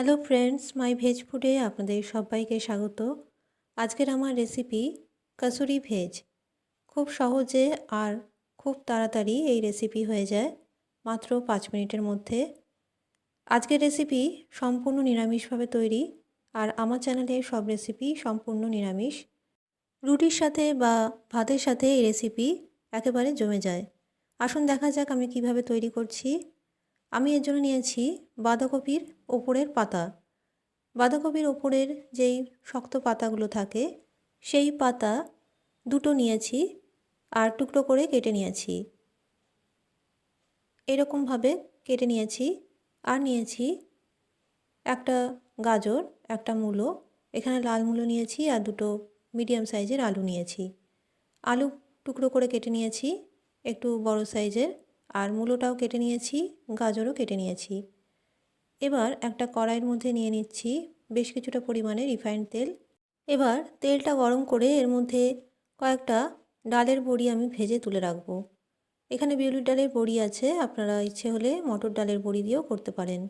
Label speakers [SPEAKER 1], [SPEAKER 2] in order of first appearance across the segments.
[SPEAKER 1] Hello friends মাই veg ফুডে আপনাদের সবাইকে স্বাগত। আজকের আমার রেসিপি কাসুরি ভেজ। খুব সহজে আর খুব তাড়াতাড়ি এই রেসিপি হয়ে যায়, মাত্র পাঁচ মিনিটের মধ্যে। আজকের রেসিপি সম্পূর্ণ নিরামিষভাবে তৈরি আর আমার চ্যানেলে সব রেসিপি সম্পূর্ণ নিরামিষ। রুটির সাথে বা ভাতের সাথে এই রেসিপি একেবারে জমে যায়। আসুন দেখা যাক আমি কীভাবে তৈরি করছি। আমি এর জন্য নিয়েছি বাঁধাকপির ওপরের পাতা। বাঁধাকপির ওপরের যেই শক্ত পাতাগুলো থাকে, সেই পাতা দুটো নিয়েছি আর টুকরো করে কেটে নিয়েছি। এরকমভাবে কেটে নিয়েছি আর নিয়েছি একটা গাজর, একটা মূলো, এখানে লাল মূলো নিয়েছি আর দুটো মিডিয়াম সাইজের আলু নিয়েছি। আলু টুকরো করে কেটে নিয়েছি, একটু বড় সাইজের আর মূলোটাও কেটে নিয়েছি, গাজরও কেটে নিয়েছি। এবার একটা কড়াইয়ের মধ্যে নিয়ে নিচ্ছি বেশ কিছুটা পরিমাণে রিফাইন্ড তেল। এবার তেলটা গরম করে এর মধ্যে কয়েকটা ডালের বড়ি আমি ভেজে তুলে রাখব। এখানে বিউলির ডালের বড়ি আছে, আপনারা ইচ্ছে হলে মটর ডালের বড়ি দিয়েও করতে পারেন।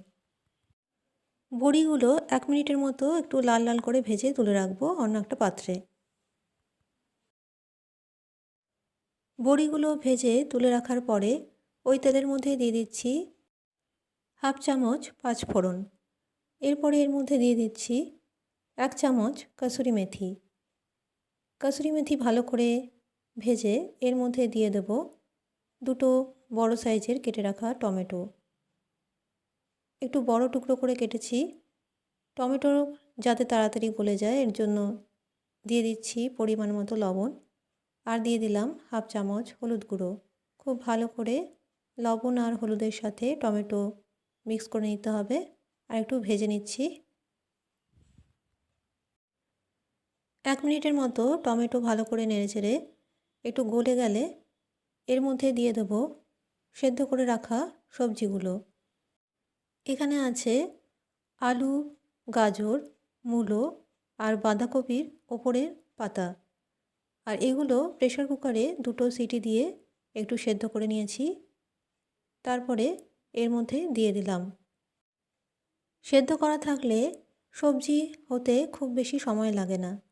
[SPEAKER 1] বড়িগুলো এক মিনিটের মতো একটু লাল লাল করে ভেজে তুলে রাখব অন্য একটা পাত্রে। বড়িগুলো ভেজে তুলে রাখার পরে ওই তেলের মধ্যে দিয়ে দিচ্ছি হাফ চামচ পাঁচ ফোড়ন। এরপরে এর মধ্যে দিয়ে দিচ্ছি এক চামচ কাসুরি মেথি। কাসুরি মেথি ভালো করে ভেজে এর মধ্যে দিয়ে দেব দুটো বড় সাইজের কেটে রাখা টমেটো। একটু বড় টুকরো করে কেটেছি। টমেটো যাতে তাড়াতাড়ি গলে যায়, এর জন্য দিয়ে দিচ্ছি পরিমাণ মতো লবণ। আর দিয়ে দিলাম হাফ চামচ হলুদ গুঁড়ো। খুব ভালো করে লবণ আর হলুদের সাথে টমেটো মিক্স করে নিতে হবে। আর একটু ভেজে নিচ্ছি। এক মিনিটের মতো টমেটো ভালো করে নেড়ে চেড়ে একটু গলে গেলে এর মধ্যে দিয়ে দেবো সেদ্ধ করে রাখা সবজিগুলো। এখানে আছে আলু, গাজর, মূলো আর বাঁধাকপির ওপরের পাতা। আর এগুলো প্রেশার কুকারে দুটো সিটি দিয়ে একটু সেদ্ধ করে নিয়েছি। তারপরে এর মধ্যে দিয়ে দিলাম। সেদ্ধ করা থাকলে সবজি হতে খুব বেশি সময় লাগে না।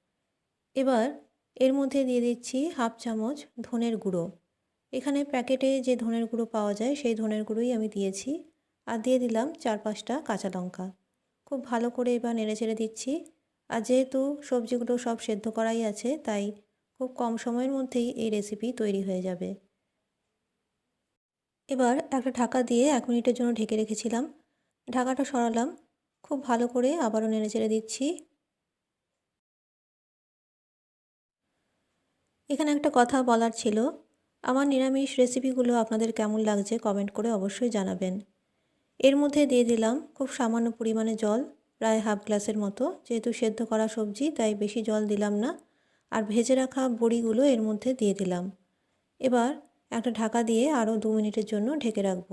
[SPEAKER 1] এবার এর মধ্যে দিয়ে দিচ্ছি হাফ চামচ ধনের গুঁড়ো। এখানে প্যাকেটে যে ধনের গুঁড়ো পাওয়া যায়, সেই ধনের গুঁড়োই আমি দিয়েছি। আর দিয়ে দিলাম চার পাঁচটা কাঁচা লঙ্কা। খুব ভালো করে এবার নেড়ে চেড়ে দিচ্ছি। আর যেহেতু সবজিগুলো সব সেদ্ধ করাই আছে, তাই খুব কম সময়ের মধ্যেই এই রেসিপি তৈরি হয়ে যাবে। এবার একটা ঢাকা দিয়ে এক মিনিটের জন্য ঢেকে রেখেছিলাম। ঢাকাটা সরালাম। খুব ভালো করে আবারও নেড়ে চেড়ে দিচ্ছি। এখানে একটা কথা বলার ছিল। আমার নিরামিষ রেসিপিগুলো আপনাদের কেমন লাগছে কমেন্ট করে অবশ্যই জানাবেন। এর মধ্যে দিয়ে দিলাম খুব সামান্য পরিমাণে জল, প্রায় হাফ গ্লাসের মতো। যেহেতু সেদ্ধ করা সবজি, তাই বেশি জল দিলাম না। আর ভেজে রাখা বড়িগুলো এর মধ্যে দিয়ে দিলাম। এবার একটা ঢাকা দিয়ে আরও দু মিনিটের জন্য ঢেকে রাখব।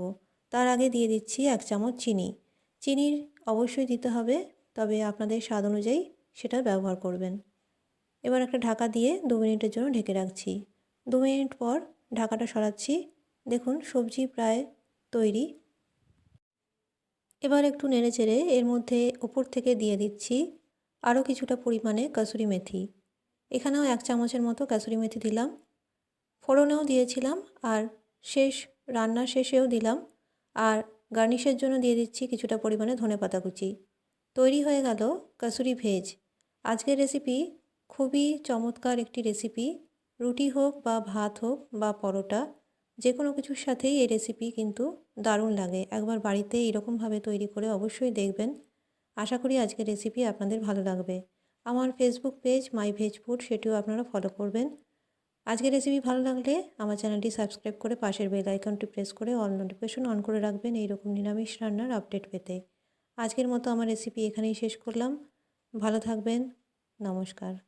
[SPEAKER 1] তার আগে দিয়ে দিচ্ছি এক চামচ চিনি। চিনির অবশ্যই দিতে হবে, তবে আপনাদের স্বাদ অনুযায়ী সেটা ব্যবহার করবেন। এবার একটা ঢাকা দিয়ে দু মিনিটের জন্য ঢেকে রাখছি। দু মিনিট পর ঢাকাটা সরাচ্ছি। দেখুন, সবজি প্রায় তৈরি। এবার একটু নেড়ে চেড়ে এর মধ্যে ওপর থেকে দিয়ে দিচ্ছি আরও কিছুটা পরিমাণে কাসুরি মেথি। এখানেও এক চামচের মতো কাসুরি মেথি দিলাম। ফোড়নেও দিয়েছিলাম আর শেষ রান্নার শেষেও দিলাম। আর গার্নিশের জন্য দিয়ে দিচ্ছি কিছুটা পরিমাণে ধনে পাতা কুচি। তৈরি হয়ে গেল কাসুরি ভেজ। আজকের রেসিপি খুবই চমৎকার একটি রেসিপি। রুটি হোক বা ভাত হোক বা পরোটা যে কোনো কিছুর সাথেই এই রেসিপি কিন্তু দারুণ লাগে। একবার বাড়িতে এরকমভাবে তৈরি করে অবশ্যই দেখবেন। আশা করি আজকের রেসিপি আপনাদের ভালো লাগবে। আমার Facebook page my veg food সেটিও আপনারা ফলো করবেন। আজকের রেসিপি ভালো লাগলে আমার চ্যানেলটি সাবস্ক্রাইব করে পাশের বেল আইকনটি প্রেস করে অল নোটিফিকেশন অন করে রাখবেন এইরকম নিরামিষ রান্নার আপডেট পেতে। আজকের মতো আমার রেসিপি এখানেই শেষ করলাম। ভালো থাকবেন। নমস্কার।